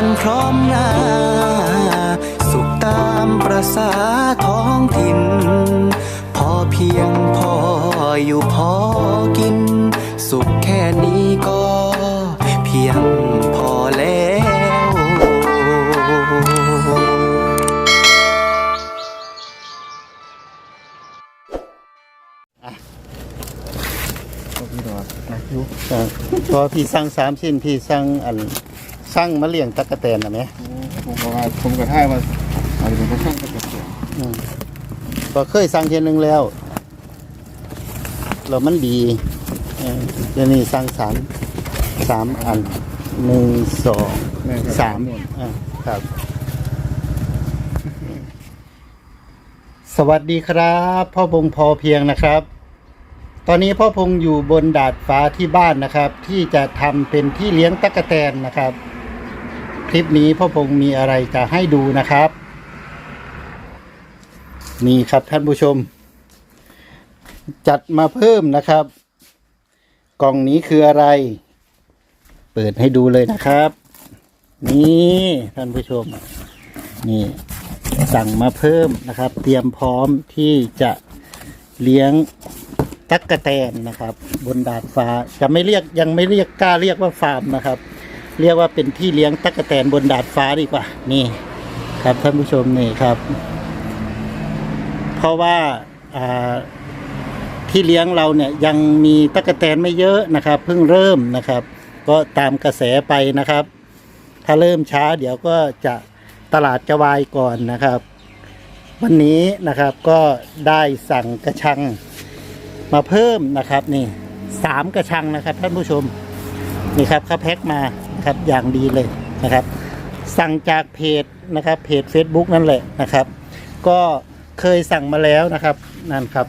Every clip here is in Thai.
กันพร้อมหน้า สุขตามประสาท้องถิ่น พอเพียงพออยู่พอกิน สุขแค่นี้ก็เพียงพอแล้วพอพี่สั่งสามชิ้น พี่สั่งอัน สั่งมาเลี้ยงตะกะแตนนะไหมผมก็ว่าผมก็ท่ายว่าอาจจะเป็นกระช่างกระเสียงอืมก็เคยสั่งเทียนหนึ่งแล้วแล้วมันดีเออเดี๋ยวนี้สั่งสามสามอันหนึ่งสองแม่ครับสามอ่าครับ สวัสดีครับ พ่อพงษ์พอเพียงนะครับ ตอนนี้พ่อพงษ์อยู่บนดาดฟ้าที่บ้านนะครับ ที่จะทำเป็นที่เลี้ยงตะกะแตนนะครับ คลิปนี้พ่อพงษ์มีอะไรจะให้ดูนะครับ นี่ครับท่านผู้ชม จัดมาเพิ่มนะครับ กล่องนี้คืออะไร เปิดให้ดูเลยนะครับ นี่ท่านผู้ชม นี่สั่งมาเพิ่มนะครับ เตรียมพร้อมที่จะเลี้ยงตักกะแตนนะครับ บนดาดฟ้าจะไม่เรียกยังไม่เรียกกล้าเรียกว่าฟาร์มนะครับ เรียกว่าเป็นที่เลี้ยงตักกแตนบนดาดฟ้าดีกว่า นี่ครับท่านผู้ชมนี่ครับ เพราะว่าอ่าที่เลี้ยงเราเนี่ยยังมีตั๊กแตนไม่เยอะนะครับ เพิ่งเริ่มนะครับ ก็ตามกระแสไปนะครับ ถ้าเริ่มช้าเดี๋ยวก็จะตลาดจะวายก่อนนะครับ วันนี้นะครับก็ได้สั่งกระชังมาเพิ่มนะครับนี่สามกระชังนะครับท่านผู้ชมนี่ครับเขาแพ็คมา นะครับ อย่างดีเลยนะครับ สั่งจากเพจนะครับเพจ Facebook นั่นแหละนะครับ ก็เคยสั่งมาแล้วนะครับนั่นครับ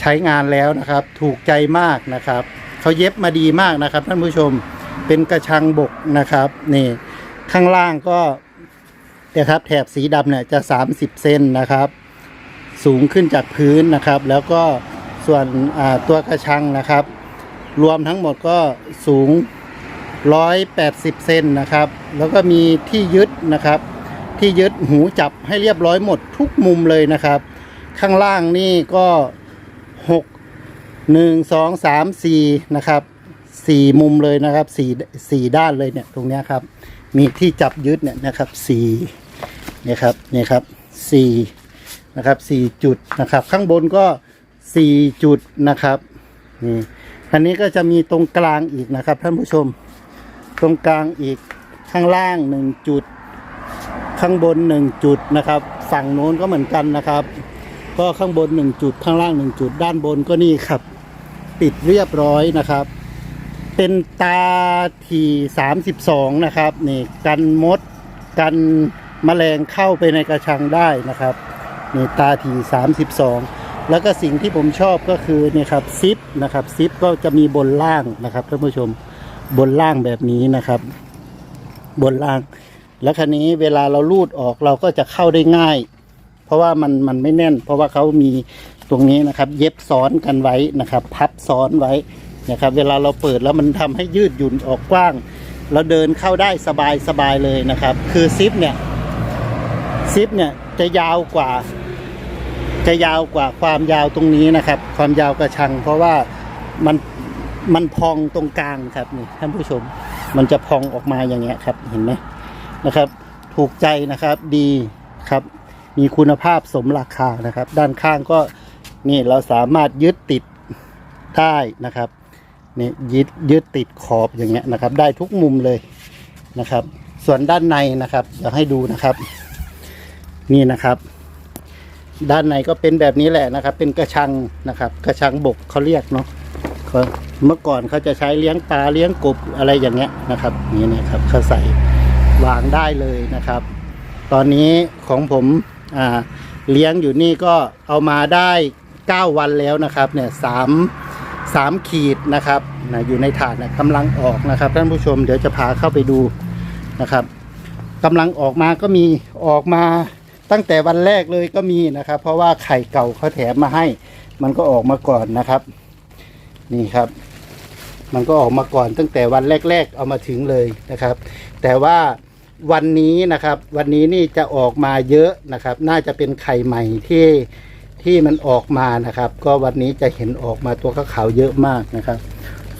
ใช้งานแล้วนะครับ ถูกใจมากนะครับเขาเย็บมาดีมากนะครับ ท่านผู้ชมเป็นกระชังบกนะครับนี่ข้างล่างก็นะครับแถบสีดำเนี่ยจะ 30 เซนนะครับ สูงขึ้นจากพื้นนะครับ แล้วก็ส่วนตัวกระชังนะครับ รวมทั้งหมดก็สูง 180 เซนนะครับ แล้วก็มีที่ยึดนะครับ ที่ยึดหูจับให้เรียบร้อยหมดทุกมุมเลยนะครับ ข้างล่างนี่ก็หกหนึ่งสองสามสี่นะครับสี่มุมเลยนะครับสี่สี่ด้านเลยเนี่ยตรงนี้ครับ มีที่จับยึดเนี่ยนะครับสี่เนี่ยครับเนี่ยครับสี่นะครับสี่จุดนะครับ ข้างบนก็สี่จุดนะครับนี่อันนี้ก็จะมีตรงกลางอีกนะครับท่านผู้ชม ตรงกลางอีกข้างล่างหนึ่งจุด ข้างบนหนึ่งจุดนะครับ ฝั่งโน้นก็เหมือนกันนะครับ ก็ข้างบนหนึ่งจุด ข้างล่างหนึ่งจุด ด้านบนก็นี่ครับ ปิดเรียบร้อยนะครับ เป็นตาทีสามสิบสองนะครับนี่กันมดกันแมลงเข้าไปในกระชังได้นะครับนี่ตาทีสามสิบสองแล้วก็สิ่งที่ผมชอบก็คือนี่ครับซิปนะครับซิปก็จะมีบนล่างนะครับท่านผู้ชม บนล่างแบบนี้นะครับ บนล่าง แล้วคันนี้เวลาเราลูดออกเราก็จะเข้าได้ง่าย เพราะว่ามันมันไม่แน่น เพราะว่าเขามีตรงนี้นะครับ เย็บซ้อนกันไว้นะครับ พับซ้อนไว้นะครับ เวลาเราเปิดแล้วมันทำให้ยืดหยุ่นออกกว้าง เราเดินเข้าได้สบายสบายเลยนะครับ คือซิปเนี่ยซิปเนี่ยจะยาวกว่า จะยาวกว่าความยาวตรงนี้นะครับ ความยาวกระชัง เพราะว่ามัน มันพองตรงกลางครับนี่ท่านผู้ชม มันจะพองออกมาอย่างเงี้ยครับเห็นไหมนะครับ ถูกใจนะครับดีครับ มีคุณภาพสมราคานะครับ ด้านข้างก็นี่เราสามารถยึดติดได้นะครับนี่ยึดยึดติดขอบอย่างเงี้ยนะครับ ได้ทุกมุมเลยนะครับ ส่วนด้านในนะครับอยากให้ดูนะครับ นี่นะครับ ด้านในก็เป็นแบบนี้แหละนะครับ เป็นกระชังนะครับ กระชังบกเขาเรียกเนาะ เมื่อก่อนเขาจะใช้เลี้ยงปลาเลี้ยงกบอะไรอย่างเงี้ยนะครับนี่นะครับเขาใส่วางได้เลยนะครับ ตอนนี้ของผมเลี้ยงอยู่นี่ก็เอามาได้ 9 วันแล้วนะครับเนี่ยสามสามขีดนะครับนะอยู่ในถาดนะกำลังออกนะครับท่านผู้ชมเดี๋ยวจะพาเข้าไปดูนะครับกำลังออกมาก็มีออกมาตั้งแต่วันแรกเลยก็มีนะครับ เพราะว่าไข่เก่าเขาแถมมาให้ มันก็ออกมาก่อนนะครับ นี่ครับ มันก็ออกมาก่อนตั้งแต่วันแรก ๆ เอามาถึงเลยนะครับ แต่ว่าวันนี้นะครับ วันนี้นี่จะออกมาเยอะนะครับ น่าจะเป็นไข่ใหม่ที่ที่มันออกมานะครับ ก็วันนี้จะเห็นออกมาตัวขาวๆเยอะมากนะครับ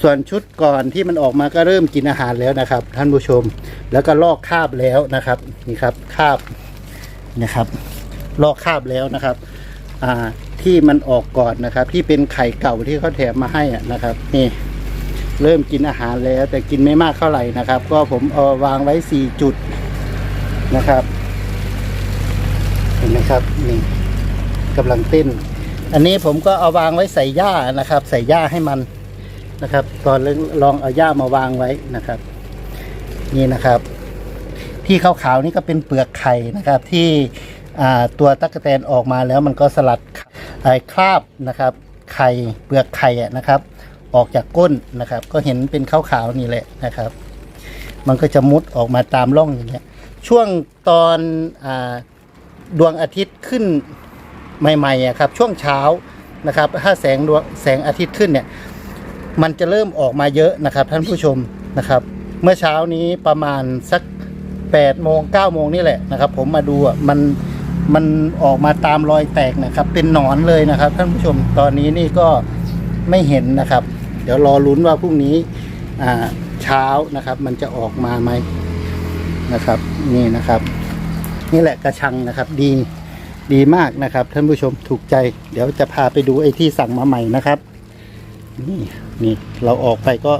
ส่วนชุดก่อนที่มันออกมาก็เริ่มกินอาหารแล้วนะครับ ท่านผู้ชม แล้วก็ลอกคราบแล้วนะครับนี่ครับคราบนะครับ ลอกคราบแล้วนะครับอ่าที่มันออกก่อนนะครับ ที่เป็นไข่เก่าที่เขาแถมมาให้อะนะครับนี่ เริ่มกินอาหารแล้ว แต่กินไม่มากเท่าไหร่นะครับ ก็ผมเอาวางไว้สี่จุดนะครับเห็นไหมครับนี่กำลังเต้น อันนี้ผมก็เอาวางไว้ใส่หญ้านะครับ ใส่หญ้าให้มันนะครับ ตอนลองเอาหญ้ามาวางไว้นะครับ นี่นะครับ ที่ขาวๆนี่ก็เป็นเปลือกไข่นะครับ ที่ตัวตั๊กแตนออกมาแล้วมันก็สลัดไอ้คราบนะครับ ไข่เปลือกไข่นะครับ ออกจากก้นนะครับ ก็เห็นเป็นขาวๆนี่แหละนะครับ มันก็จะมุดออกมาตามร่องอย่างเงี้ยช่วงตอนอดวงอาทิตย์ขึ้นใหม่ๆอะครับช่วงเช้านะครับ ถ้าแสงดวงแสงอาทิตย์ขึ้นเนี่ยมันจะเริ่มออกมาเยอะนะครับ ท่านผู้ชมนะครับ เมื่อเช้านี้ประมาณสัก8โมง9โมงนี่แหละนะครับ ผมมาดูอะมันมันออกมาตามรอยแตกนะครับ เป็นหนอนเลยนะครับ ท่านผู้ชมตอนนี้นี่ก็ไม่เห็นนะครับ เดี๋ยวรอลุ้นว่าพรุ่งนี้เช้านะครับ มันจะออกมาไหมนะครับ นี่นะครับ นี่แหละกระชังนะครับ ดีดีมากนะครับ ท่านผู้ชมถูกใจ เดี๋ยวจะพาไปดูไอ้ที่สั่งมาใหม่นะครับ นี่นี่เราออกไปก็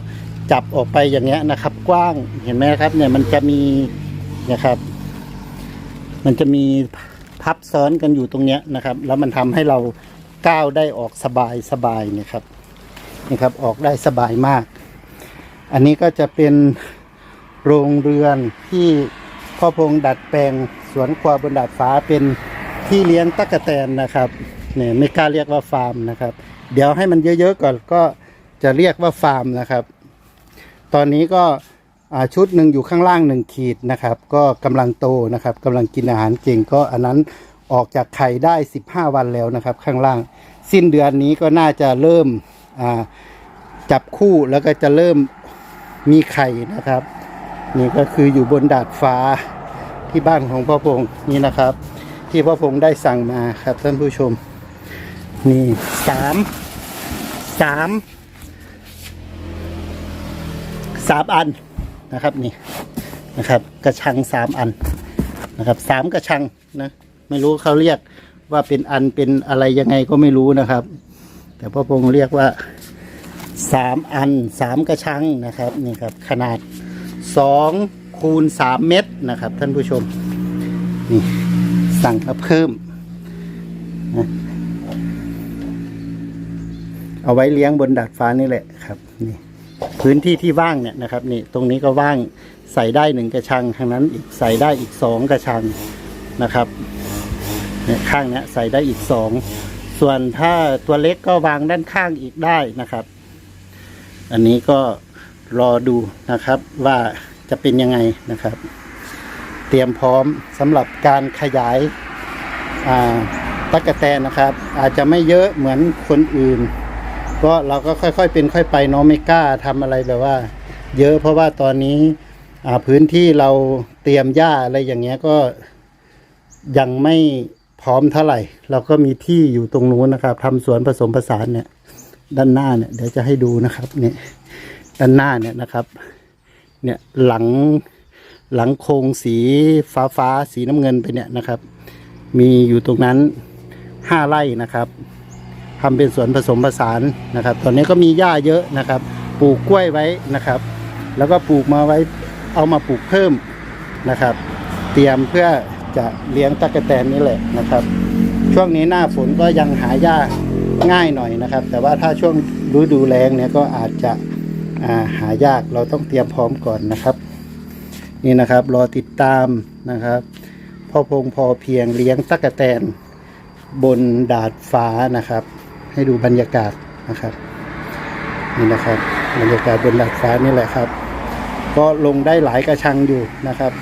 จับออกไปอย่างเงี้ยนะครับ กว้างเห็นไหมครับ เนี่ยมันจะมีนะครับ มันจะมีพับซ้อนกันอยู่ตรงเนี้ยนะครับ แล้วมันทำให้เราก้าวได้ออกสบายสบายเนี่ยครับ นี่ครับออกได้สบายมาก อันนี้ก็จะเป็นโรงเรือนที่พ่อพงดัดแปลงสวนควาบนดาดฟ้าเป็นที่เลี้ยงตั๊กแตนนะครับเนี่ยไม่กล้าเรียกว่าฟาร์มนะครับ เดี๋ยวให้มันเยอะๆก่อนก็จะเรียกว่าฟาร์มนะครับ ตอนนี้ก็ชุดหนึ่งอยู่ข้างล่างหนึ่งขีดนะครับ ก็กำลังโตนะครับกำลังกินอาหารเก่งก็อันนั้นออกจากไข่ได้ 15 วันแล้วนะครับ ข้างล่าง สิ้นเดือนนี้ก็น่าจะเริ่ม จับคู่แล้วก็จะเริ่มมีไข่นะครับ นี่ก็คืออยู่บนดาดฟ้าที่บ้านของพ่อพงนี่นะครับ ที่พ่อพงได้สั่งมาครับท่านผู้ชม นี่สามสามสามอันนะครับนี่นะครับ กระชังสามอันนะครับสามกระชังนะไม่รู้เขาเรียกว่าเป็นอันเป็นอะไรยังไงก็ไม่รู้นะครับ แต่พ่อพงเรียกว่าสามอันสามกระชังนะครับนี่ครับขนาดสองคูณสามเมตรนะครับท่านผู้ชมนี่สั่งมาเพิ่มเอาไว้เลี้ยงบนดาดฟ้านี่แหละครับนี่พื้นที่ที่ว่างเนี่ยนะครับนี่ตรงนี้ก็ว่างใส่ได้หนึ่งกระชังทางนั้นอีกใส่ได้อีกสองกระชังนะครับเนี่ยข้างเนี้ยใส่ได้อีกสอง ส่วนถ้าตัวเล็กก็วางด้านข้างอีกได้นะครับ อันนี้ก็รอดูนะครับว่าจะเป็นยังไงนะครับ เตรียมพร้อมสำหรับการขยายาตั๊กแตนนะครับ อาจจะไม่เยอะเหมือนคนอื่น ก็เราก็ค่อยๆ เป็นค่อยไปเนาะไม่กล้าทำอะไรแบบว่า เยอะเพราะว่าตอนนี้พื้นที่เราเตรียมหญ้าอะไรอย่างเงี้ยก็ยังไม่ พร้อมเท่าไหร่ เราก็มีที่อยู่ตรงนู้นนะครับทำสวนผสมผสานเนี่ย ด้านหน้าเนี่ยเดี๋ยวจะให้ดูนะครับเนี่ยด้านหน้าเนี่ยนะครับ เนี่ยหลังหลังโครงสีฟ้าฟ้าๆสีน้ำเงินไปเนี่ยนะครับ มีอยู่ตรงนั้นห้าไร่นะครับทำเป็นสวนผสมผสานนะครับ ตอนนี้ก็มีหญ้าเยอะนะครับ ปลูกกล้วยไว้นะครับ แล้วก็ปลูกมาไว้เอามาปลูกเพิ่มนะครับ เตรียมเพื่อ จะเลี้ยงตะกแตนนี่แหละนะครับ ช่วงนี้หน้าฝนก็ยังหาหญ้าง่ายหน่อยนะครับ แต่ว่าถ้าช่วงฤดูแล้งเนี่ยก็อาจจะาหายากเราต้องเตรียมพร้อมก่อนนะครับ นี่นะครับรอติดตามนะครับพ่อพงพอเพียงเลี้ยงตะกแตนบนดาดฟ้านะครับ ให้ดูบรรยากาศนะครับนี่นะครับบรรยากาศบนดาดฟ้านี่แหละครับ ก็ลงได้หลายกระชังอยู่นะครับ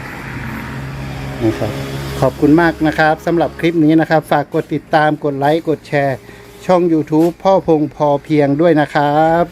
นะครับขอบคุณมากนะครับสำหรับคลิปนี้นะครับ ฝากกดติดตามกดไลค์กดแชร์ ช่อง YouTube พ่อพงพอเพียงด้วยนะครับ